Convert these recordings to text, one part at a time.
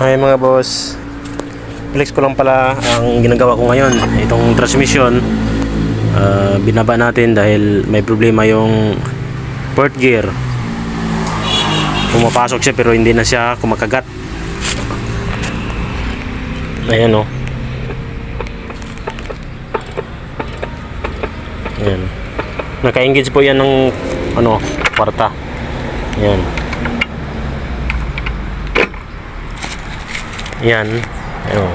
Hi mga boss. Flex ko lang pala ang ginagawa ko ngayon. Itong transmission, ah, binaba natin dahil may problema yung port gear. Pumapasok siya pero hindi na siya kumakagat. Ayan o. Ayan. Naka-engage po yan ng ano, kwarta. Ayan. Yan. Ano.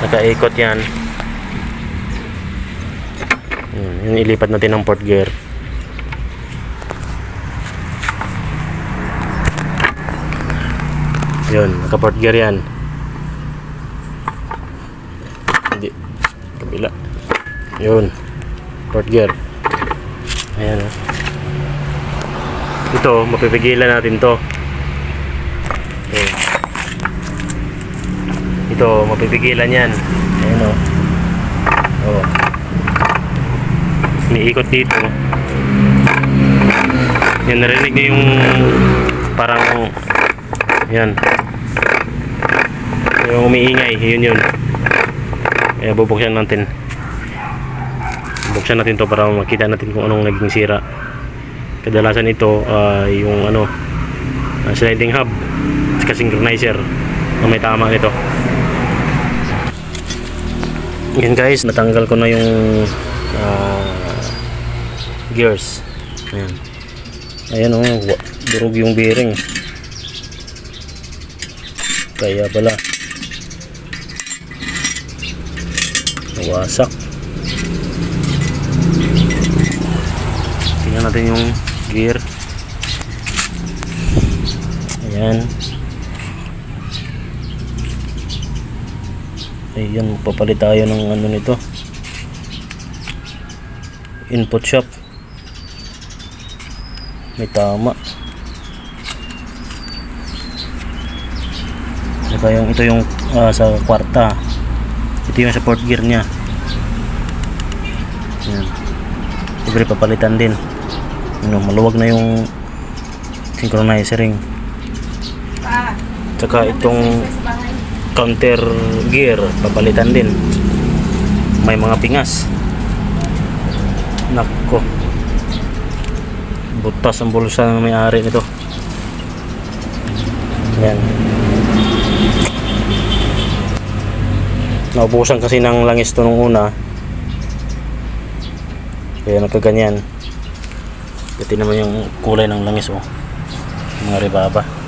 Nakaikot yan. Yan. Ilipat natin ng port gear. Yun. Naka-port gear yan. Hindi. Kabila. Yun. Port gear. Ayan. oh. Ito, mapipigilan natin to. Ito, mapipigilan yan. Ayan o. Oh. Umiikot dito. Yan, narinig niyo yung parang yan. Yung umiingay, yun yun. Kaya bubuksan natin. Buksan natin to para makita natin kung anong naging sira. Kadalasan ito ay yung ano uh, sliding hub at synchronizer na may tama nito. Yan guys, natanggal ko na yung ah, gears. Ayan. Ayan oh, durog yung bearing. Kaya pala. Nawasak. Tingnan natin yung gear. Ayan. Ayan, papalit tayo ng ano nito. Input shop. May tama. Saka yung ito yung ah, sa kwarta. Ito yung support gear niya. Ayan. Siyempre papalitan din. Ano, maluwag na yung synchronizer ring. Saka itong counter gear papalitan din. May mga pingas. Nako. Butas ang bulsa ng may-ari nito. Yan naubusan kasi ng langis to nung una. Kaya nagkaganyan. Pati naman yung kulay ng langis oh. Mga ribaba